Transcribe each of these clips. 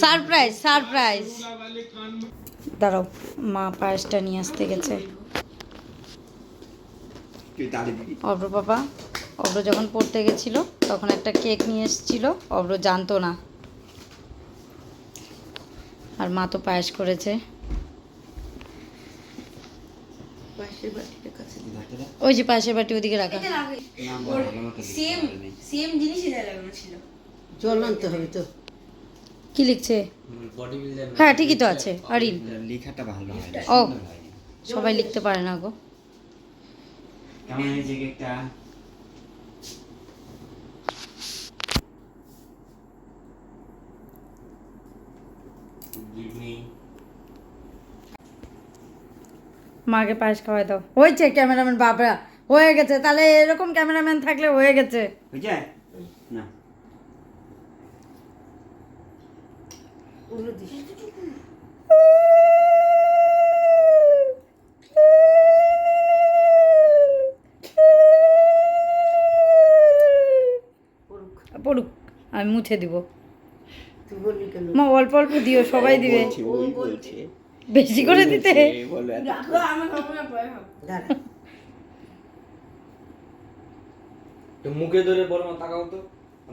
Surprise surprise দাঁড়াও মা পায়েসটা নিয়ে আসতে গেছে। অব্র বাবা অব্র যখন পড়তে গেছিল তখন একটা কেক নিয়ে এসেছিল অব্র জানতো না। আর মা তো পায়েস করেছে। ওই যে পায়েসের বাটি ওদিকে রাখা। সেম সেম জিনিসই দেওয়া লাগানো ছিল। জল আনতে হবে তো। কি লিখছে? হ্যাঁ ঠিকই তো আছে আরিন লেখাটা ভালো ও সবাই লিখতে পারে না গো। মাকে পায়েস খাওয়াই দাও। হয়েছে ক্যামেরাম্যান বাবরা। হয়ে গেছে তাহলে এরকম ক্যামেরাম্যান থাকলে হয়ে গেছে। হয়েছে না ওগুলো দিস। পড়ুক। আমি মুছে দিব। মা অল্প অল্প দিও সবাই দিবে। বলছে, বেশি করে দিতে। বলো না মুখে ধরে মা তাকাও তো।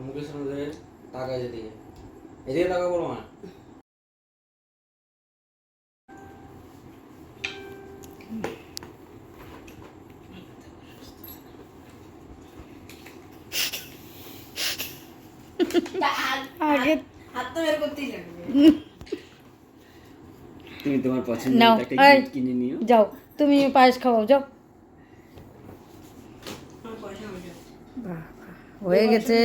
মুখের সামনে ধরে তাকা যেদিকে। এদিকে তাকাও বড় মা। আগে হাত তো বের করতেই লাগবে তুমি তোমার পছন্দ একটা। কিনে নিও। যাও তুমি পায়েস খাওয়াও যাও। হয়ে গেছে।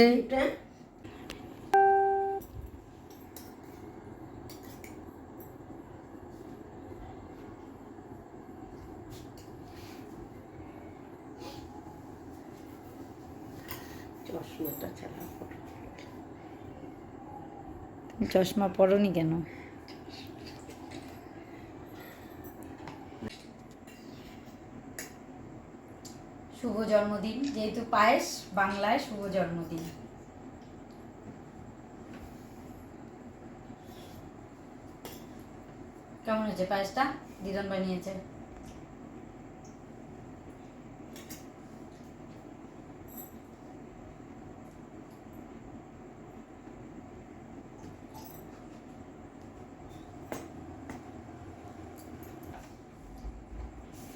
ছাড়া তুমি চশমা পরনি কেন? শুভ জন্মদিন। যেহেতু পায়েস বাংলায় শুভ জন্মদিন। কেমন হয়েছে পায়েসটা? দিদন বানিয়েছে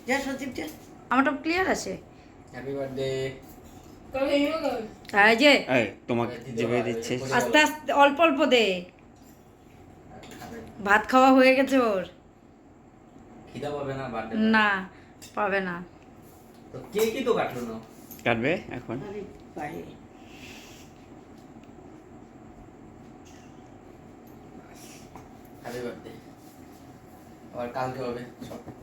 যা সচিব যা। আমারটা ক্লিয়ার আছে। হ্যাপি বার্থডে এই যে। তোমাকে যেভাবে দিচ্ছে। আস্তে আস্তে অল্প অল্প দে। ভাত খাওয়া হয়ে গেছে ওর। খিদা পাবে না না পাবে না। তো কে কি তো কাটলো না? কাটবে এখন? হ্যাপি বার্থডে আবার কালকে হবে সব। খাব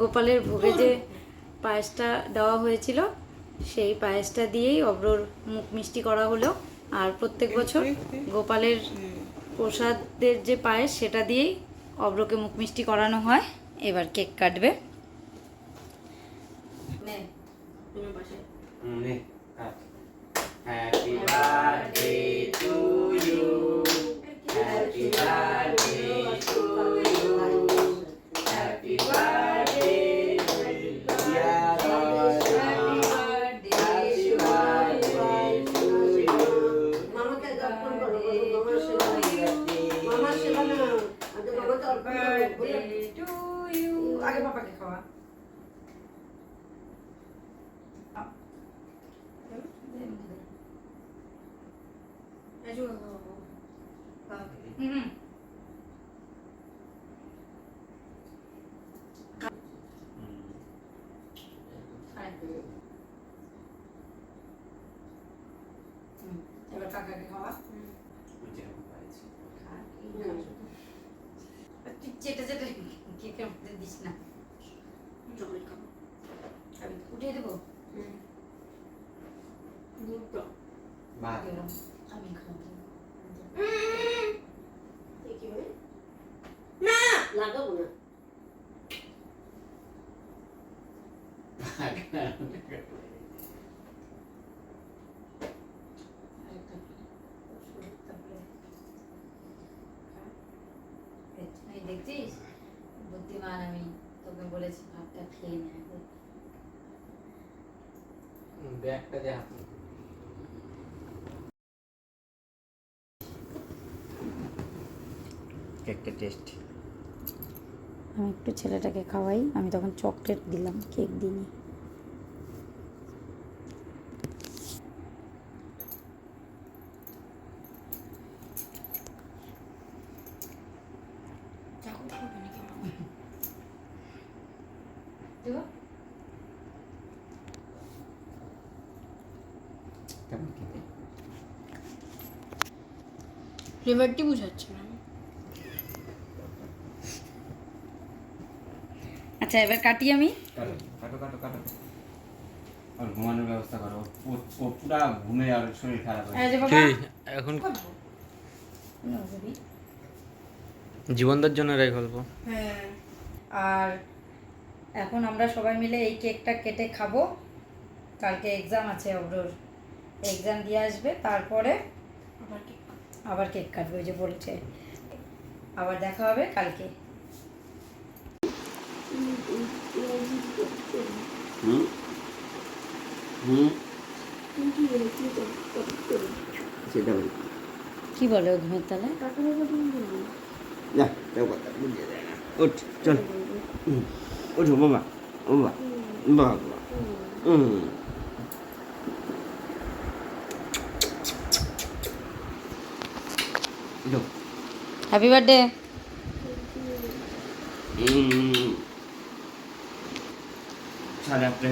গোপালের ভোগে যে পায়েসটা দেওয়া হয়েছিল, সেই পায়েসটা দিয়েই অব্রর মুখ মিষ্টি করা হলো। আর প্রত্যেক বছর গোপালের প্রসাদের যে পায়েস, সেটা দিয়েই অব্রকে মুখ মিষ্টি করানো হয়। এবার কেক কাটবে নে তোমার পাশে happy birthday to you happy birthday to you happy birthday dear মামাকে অর্পণ করো বলো, মামার সেবা মামার সেবা না আগে মামাকে অর্পণ করো বলো। আগে পাপাকে খাওয়া হুম এবার কাকাকে খাওয়া তুই চেটে চেটে মধ্যে দিস না চকলেট খাব আমি উঠিয়ে দেবো দুটো ভাত আমি খাব এ কি হবে? না লাগাবো না ব্যাগটা কেকটা টেস্ট। আমি একটু ছেলেটাকে খাওয়াই আমি তখন চকলেট দিলাম কেক দিইনি। ফ্লেভারটি বুঝাচ্ছে না। আচ্ছা এবার কাটি আমি। কাটো কাটো কাটো আর ঘুমানোর ব্যবস্থা করো। ও- ও পুরা ঘুমে আর শরীর খারাপ হয়ে এখন জীবনদার জন্য রাই গল্প হ্যাঁ আর এখন আমরা সবাই মিলে এই কেকটা কেটে খাব। কালকে এক্সাম আছে অব্রোর এক্সাম দিয়ে আসবে। তারপরে আবার কি আবার কেক কাটবে যে বলছে। আবার দেখা হবে কালকে। কি বলে ও ঘুমের তালে? না কথা বুঝিয়ে দেয় না। উঠ চল। ওঠো বাবা বাবা বাবা হুম। হ্যাপি বার্থডে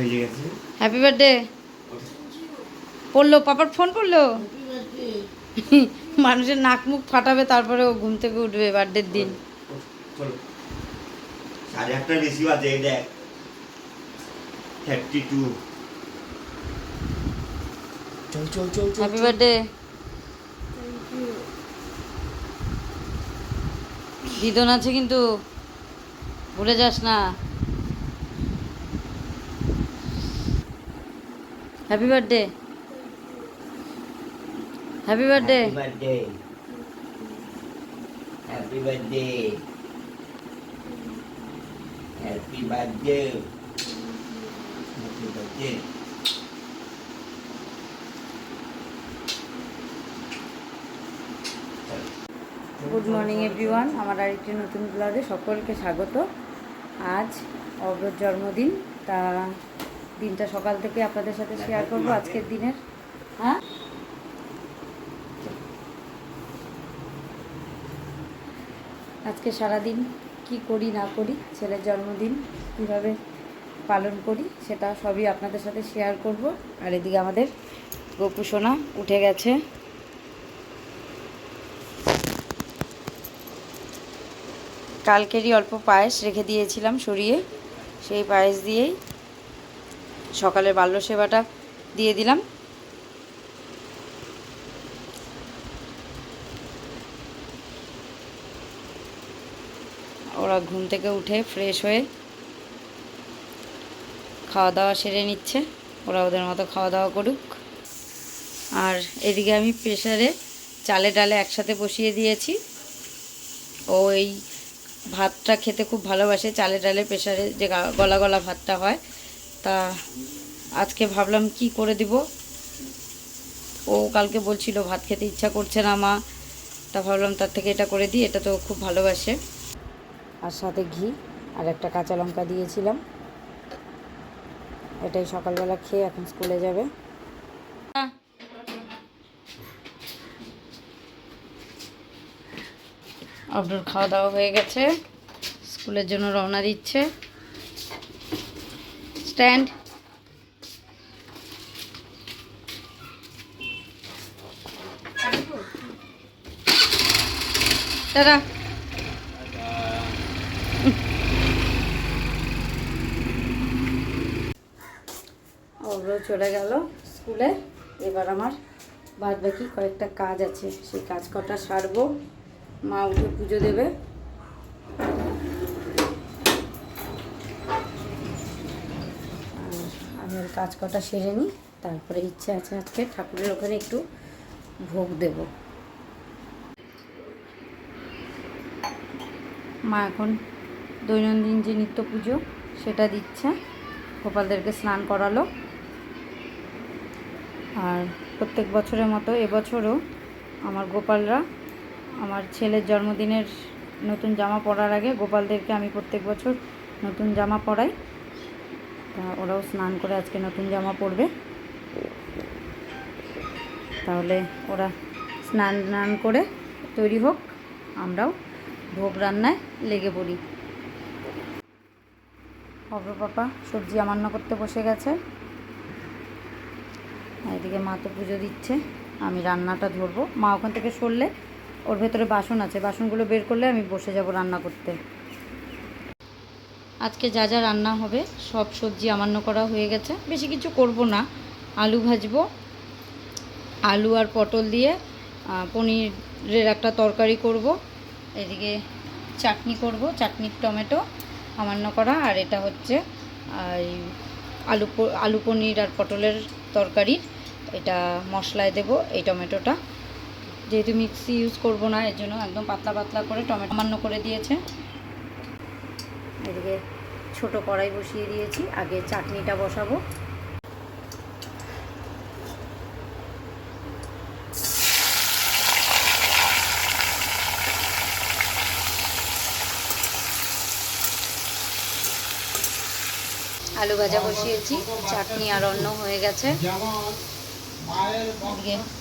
হয়ে হ্যাপি বার্থডে পড়ল পাপার ফোন পড়ল? মানুষের নাক মুখ ফাটাবে তারপরে ও ঘুম থেকে উঠবে বার্থডের দিন। সাড়ে আটটা রিসিভ আছে দেখ। থার্টি টু চল চল চল চল। হ্যাপি বার্থডে দিদন আছে কিন্তু ভুলে যাস না। Happy birthday happy birthday happy birthday happy birthday happy birthday good morning everyone আমার আরেকটি নতুন ব্লগে সকলকে স্বাগত। আজ অব্রর জন্মদিন, তা দিনটা সকাল থেকে আপনাদের সাথে শেয়ার করব আজকের দিনের। হ্যাঁ? আজকে সারাদিন কি করি, না করি, ছেলের জন্মদিন কীভাবে পালন করি, সেটা সবই আপনাদের সাথে শেয়ার করব। আর এদিকে আমাদের গোপু সোনা উঠে গেছে। কালকেরই অল্প পায়েস রেখে দিয়েছিলাম সরিয়ে। সেই পায়েস দিয়েই সকালের বাল্য সেবাটা দিয়ে দিলাম। ওরা ঘুম থেকে উঠে ফ্রেশ হয়ে খাওয়া দাওয়া সেরে নিচ্ছে। ওরা ওদের মতো খাওয়া দাওয়া করুক। আর এদিকে আমি প্রেশারে চালে ডালে একসাথে বসিয়ে দিয়েছি। ও এই ভাতটা খেতে খুব ভালোবাসে চালে ডালে প্রেশারে যে গলা গলা ভাতটা হয়। তা আজকে ভাবলাম কি করে দিব? ও কালকে বলছিল ভাত খেতে ইচ্ছা করছে না মা। তা ভাবলাম তার থেকে এটা করে দিই, এটা তো খুব ভালোবাসে। আর সাথে ঘি আর একটা কাঁচা লঙ্কা দিয়েছিলাম। এটাই সকালবেলা খেয়ে এখন স্কুলে যাবে। আপনার খাওয়া দাওয়া হয়ে গেছে। স্কুলের জন্য রওনা দিচ্ছে। স্ট্যান্ড দাদা। ওগুলো চলে গেল স্কুলে। এবার আমার বাদ বাকি কয়েকটা কাজ আছে। সেই কাজ কটা সারবো। মা উঠে পুজো দেবে। আমি ওর কাজ কটা সেরে নিই, তারপরে ইচ্ছে আছে আজকে ঠাকুরের ওখানে একটু ভোগ দেব। মা এখন দৈনন্দিন যে নিত্য পুজো, সেটা দিচ্ছে। গোপালদেরকে স্নান করালো। আর প্রত্যেক বছরের মতো এবছরও আমার গোপালরা আমার ছেলের জন্মদিনের নতুন জামা পরার আগে গোপালদেরকে আমি প্রত্যেক বছর নতুন জামা পরাই। তা ওরাও স্নান করে আজকে নতুন জামা পরবে। তাহলে ওরা স্নান স্নান করে তৈরি হোক, আমরাও ভোগ রান্নায় লেগে পড়ি। অগ্র পাপা, সবজি আমান্য করতে বসে গেছে। এদিকে মা তো পুজো দিচ্ছে, আমি রান্নাটা ধরবো। মা ওখান থেকে সরলে ওর ভেতরে বাসন আছে, বাসনগুলো বের করলে আমি বসে যাব রান্না করতে। আজকে যা যা রান্না হবে, সব সবজি আমান্য করা হয়ে গেছে। বেশি কিছু করব না। আলু ভাজবো। আলু আর পটল দিয়ে পনিরের একটা তরকারি করব। এদিকে চাটনি করব চাটনি টমেটো আমান্য করা, আর এটা হচ্ছে আলু আলু পনির আর পটলের তরকারি। এটা মশলায় দেব এই টমেটোটা। যেহেতু মিক্সি ইউজ করব না, এর জন্য একদম পাতলা পাতলা করে টমেটো আমান্য করে দিয়েছে। এদিকে ছোট কড়াই বসিয়ে দিয়েছি, আগে চাটনিটা বসাবো। আলু ভাজা বসিয়েছি, চাটনি আর অন্য হয়ে গেছে।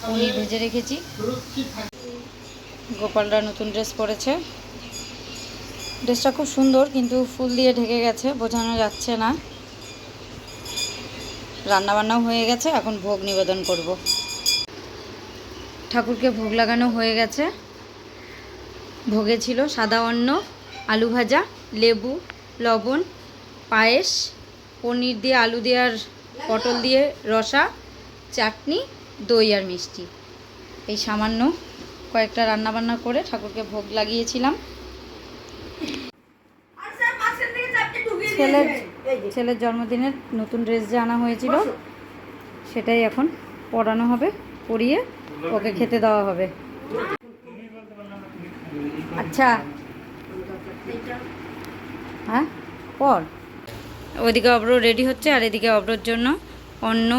পনির ভেজে রেখেছি। গোপালরা নতুন ড্রেস পরেছে। ড্রেসটা খুব সুন্দর, কিন্তু ফুল দিয়ে ঢেকে গেছে, বোঝানো যাচ্ছে না। রান্নাবান্নাও হয়ে গেছে, এখন ভোগ নিবেদন করব। ঠাকুরকে ভোগ লাগানো হয়ে গেছে। ভোগে ছিল সাদা অন্ন, আলু ভাজা, লেবু, লবণ, পায়েস, পনির দিয়ে আলু দিয়ে আর পটল দিয়ে রসা চাটনি দই আর মিষ্টি। এই সামান্য কয়েকটা রান্নাবান্না করে ঠাকুরকে ভোগ লাগিয়েছিলাম। ছেলের ছেলের জন্মদিনের নতুন ড্রেস যে আনা হয়েছিল সেটাই এখন পরানো হবে পরিয়ে ওকে খেতে দেওয়া হবে। আচ্ছা। হ্যাঁ পর। ওইদিকে অব্র রেডি হচ্ছে আর এদিকে অব্রর জন্য অন্ন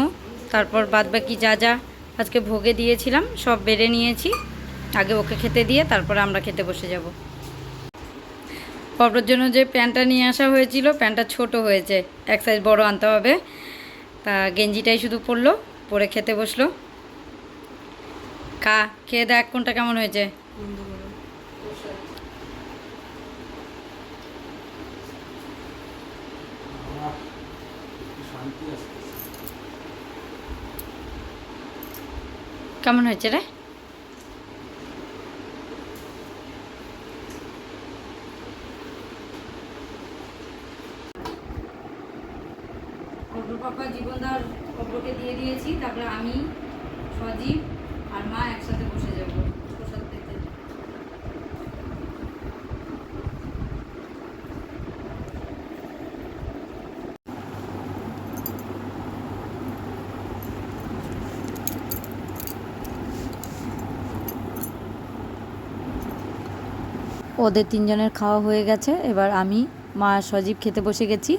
তারপর বাদবাকি যা যা আজকে ভোগে দিয়েছিলাম, সব বেড়ে নিয়েছি। আগে ওকে খেতে দিয়ে তারপরে আমরা খেতে বসে যাব। অব্রর জন্য যে প্যান্টটা নিয়ে আসা হয়েছিল প্যান্টটা ছোট হয়েছে। এক সাইজ বড় আনতে হবে। তা গেঞ্জিটাই শুধু পরলো, পরে খেতে বসল। খা, খেয়ে দেখ কোনটা কেমন হয়েছে। কেমন হয়েছে রে? অগ্রপাপা জীবনদার অগ্রকে দিয়ে দিয়েছি তারপরে আমি সজীব আর মা একসাথে বসে যাব প্রসাদ পেতে ওদের তিনজনের খাওয়া হয়ে গেছে। এবার আমি, মা সজীব খেতে বসে গেছি।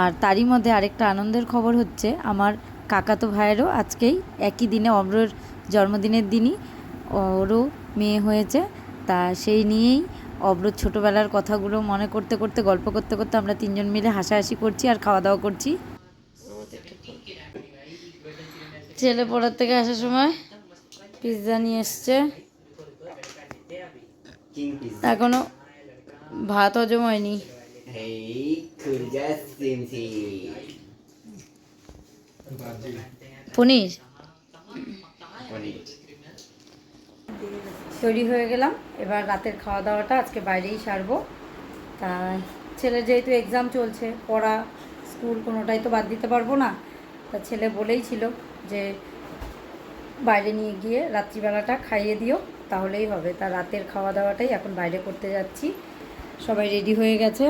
আর তারই মধ্যে আরেকটা আনন্দের খবর হচ্ছে, আমার কাকাতো ভাইয়েরও আজকেই একই দিনে অমরর জন্মদিনের দিনই ওরও মেয়ে হয়েছে। তা সেই নিয়েই অব্র ছোটোবেলার কথাগুলো মনে করতে করতে, গল্প করতে করতে আমরা তিনজন মিলে হাসাহাসি করছি আর খাওয়া দাওয়া করছি। ছেলে পড়ার থেকে আসার সময় পিৎজা নিয়ে এসছে। এখনও ভাত হজম হয়নি। পনির? তৈরি হয়ে গেলাম। এবার রাতের খাওয়া দাওয়াটা আজকে বাইরেই সারবো। তা ছেলের যেহেতু এক্সাম চলছে পড়া স্কুল কোনোটাই তো বাদ দিতে পারব না। তা ছেলে বলেই ছিল যে বাইরে নিয়ে গিয়ে রাত্রিবেলাটা খাইয়ে দিও। তাহলেই হবে। তা রাতের খাওয়া দাওয়াটাই এখন বাইরে করতে যাচ্ছি। সবাই রেডি হয়ে গেছে।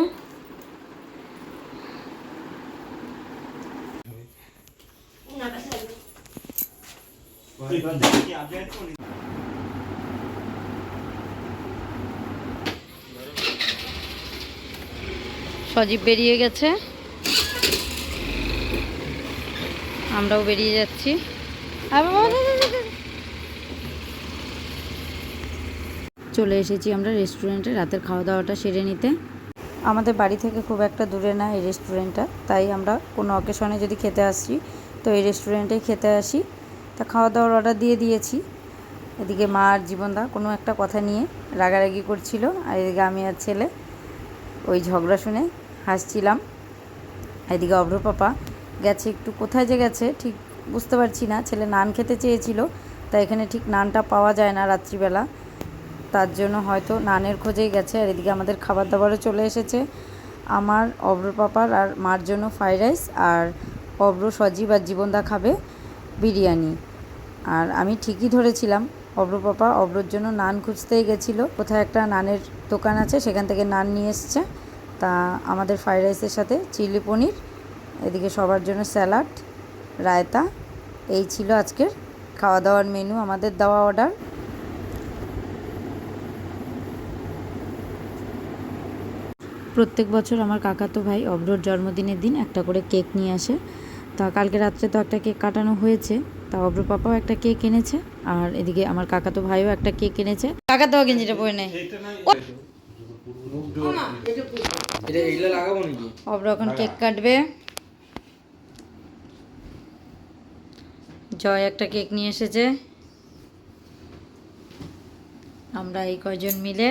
সজীব বেরিয়ে গেছে। আমরাও বেরিয়ে যাচ্ছি। চলে এসেছি আমরা রেস্টুরেন্টে রাতের খাওয়া দাওয়াটা সেরে নিতে। আমাদের বাড়ি থেকে খুব একটা দূরে না এই রেস্টুরেন্টটা তাই আমরা কোনো অকেশনে যদি খেতে আসি, তো এই রেস্টুরেন্টেই খেতে আসি। তা খাওয়া দাওয়ার অর্ডার দিয়ে দিয়েছি। এদিকে মা আর জীবনদা কোনো একটা কথা নিয়ে রাগারাগি করছিল। আর এদিকে আমি আর ছেলে ওই ঝগড়া শুনে হাসছিলাম। এদিকে অভ্র পাপা গেছে একটু কোথায় যে গেছে ঠিক বুঝতে পারছি না। ছেলে নান খেতে চেয়েছিল তা এখানে ঠিক নানটা পাওয়া যায় না রাত্রিবেলা। তার জন্য হয়তো নানের খোঁজেই গেছে আর এদিকে আমাদের খাবার দাবারও চলে এসেছে। আমার অব্র পাপার আর মার জন্য ফ্রাইড রাইস আর অব্র সজীব আর জীবনদা খাবে বিরিয়ানি। আর আমি ঠিকই ধরেছিলাম অব্র পাপা অব্রর জন্য নান খুঁজতেই গেছিল। কোথায় একটা নানের দোকান আছে, সেখান থেকে নান নিয়ে এসছে। তা আমাদের ফ্রাইড রাইসের সাথে চিলি পনির, এদিকে সবার জন্য স্যালাড, রায়তা, এই ছিল আজকের খাওয়া দাওয়ার মেনু আমাদের দেওয়া অর্ডার প্রত্যেক বছর আমার কাকাতো ভাই অব্রর জন্মদিনের দিন একটা করে কেক নিয়ে আসে। তা কালকে রাত্রে তো একটা কেক কাটানো হয়েছে। তা অব্র পাপাও একটা কেক এনেছে আর এদিকে আমার কাকাতো ভাইও একটা কেক এনেছে। কাকাতো গেঞ্জিটা পরে নেয়। অব্র এখন কেক কাটবে। জয় একটা কেক নিয়ে এসেছে। আমরা এই কয়জন মিলে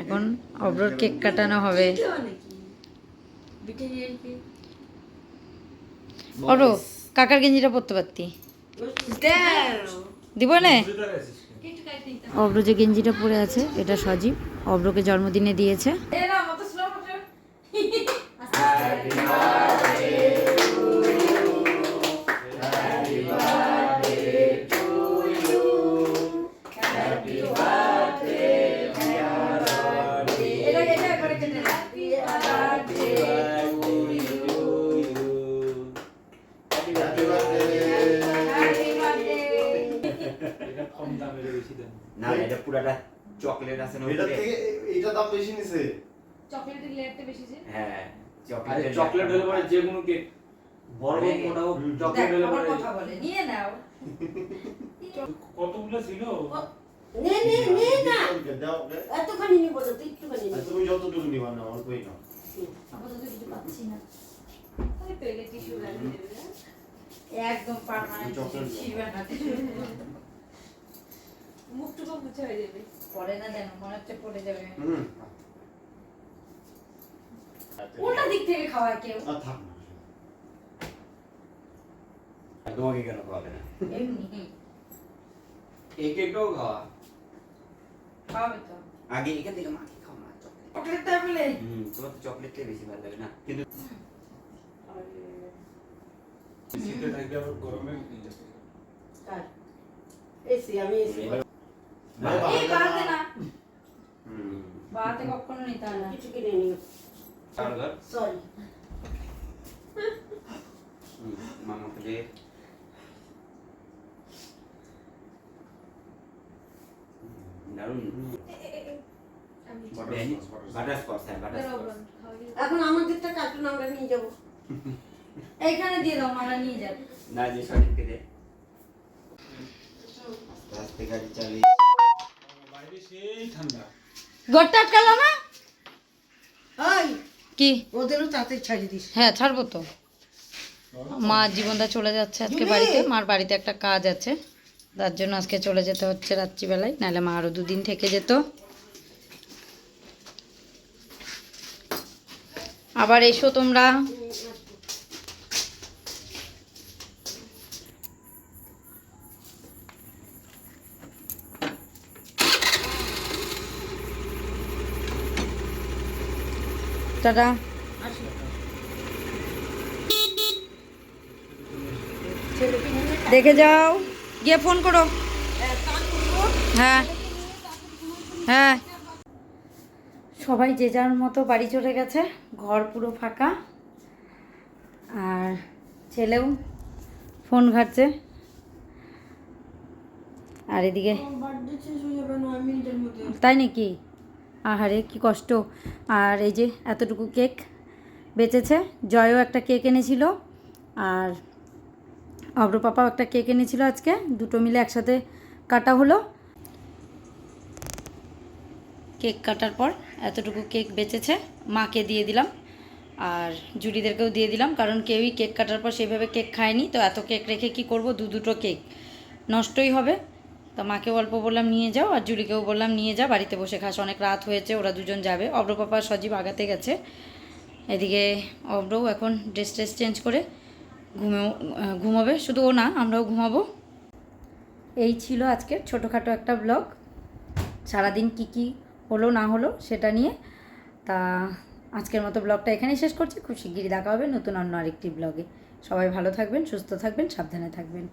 এখন অব্রর কেক কাটানো হবে। অব্র কাকার গেঞ্জিটা পরতে পারতি? দিব না? অব্র যে গেঞ্জিটা পরে আছে এটা সজীব। অব্রকে জন্মদিনে দিয়েছে। না এটা পুরাটা চকলেট আছে না এটা থেকে এইটা দাম বেশি নিছে। হ্যাঁ আরে চকলেট চকলেট হলে পরে যে কোনো কেক বড় হোক মোটা হোক চকলেট হলে পরে কতগুলো ছিল? নে নে নে না। এতখানি নিব না তুই একটুখানি নিবি। তুমি যতটুকু নিবা না। অল্পই নাও একদম পার্মানেন্ট মুখটুকু মুছে হয়ে যাবে। পরে না দেন মনে হচ্ছে পড়ে যাবে। হুম। উল্টা দিক থেকে খাওয়ায় কেউ। আর থাক না। তোমাকে কেন খাওয়াবে না? এমনি। এই কেকটাও খাওয়া। খাওয়াবে তো। আগে এখান থেকে মাকে খাও না চকলেট। হুম তোমার তো চকলেটটাই বেশি ভালো লাগে না। কিন্তু শীতে থাকলে আবার গরমে কার? এসি আমি এসি। না কখনো নিতে হয় না কিছু কিনে নিও সরি মামাকে দে দারুণ বাটারস্কচ বাটারস্কচ এখন আমাদেরটা কার্টুন আমরা নিয়ে যাব এইখানে দিয়ে দাও মারা নিয়ে যাবে না যে সঠিককে দে গাড়ি চালিয়ে সেই ঠান্ডা। ঘরটা আটকালো না? ওই কি? ওদেরও তাতে ছাড়িয়ে দিস। হ্যাঁ ছাড়বো তো। মা জীবনদা চলে যাচ্ছে আজকে বাড়িতে মার বাড়িতে একটা কাজ আছে। তার জন্য আজকে চলে যেতে হচ্ছে রাত্রিবেলায় নাহলে মা আরও দুদিন থেকে যেত। আবার এসো তোমরা। টাটা দেখে যাও। গিয়ে ফোন করো। হ্যাঁ। হ্যাঁ। সবাই যে যার মতো বাড়ি চলে গেছে ঘর পুরো ফাঁকা। আর ছেলেও ফোন ঘাটছে। আর এদিকে তাই নাকি? আহারে, কি কষ্ট। আর এই যে এতটুকু কেক বেঁচেছে, জয়ও একটা কেক এনেছিল, আর অব্র পাপাও একটা কেক এনেছিল আজকে, দুটো মিলে একসাথে কাটা হলো। কেক কাটার পর এতটুকু কেক বেঁচেছে, মাকে দিয়ে দিলাম, আর জুড়িদেরকেও দিয়ে দিলাম, কারণ কেউই কেক কাটার পর সেইভাবে কেক খায়নি, তো এত কেক রেখে কি করব? দু দুটো কেক নষ্টই হবে। তো মাকেও অল্প বললাম নিয়ে যাও আর জুলিকেও বললাম নিয়ে যা বাড়িতে বসে খাস। অনেক রাত হয়েছে ওরা দুজন যাবে। অব্র পাপা সজীব আগাতে গেছে। এদিকে অব্রও এখন ড্রেস ট্রেস চেঞ্জ করে আহ, ঘুমোবে। শুধু ও না আমরাও ঘুমাবো। এই ছিল আজকের ছোটোখাটো একটা ব্লগ সারাদিন কি কি হলো না হলো সেটা নিয়ে। তা আজকের মতো ব্লগটা এখানেই শেষ করছি। খুব শিগগিরই দেখা হবে নতুন অন্য আরেকটি ব্লগে সবাই ভালো থাকবেন সুস্থ থাকবেন সাবধানে থাকবেন।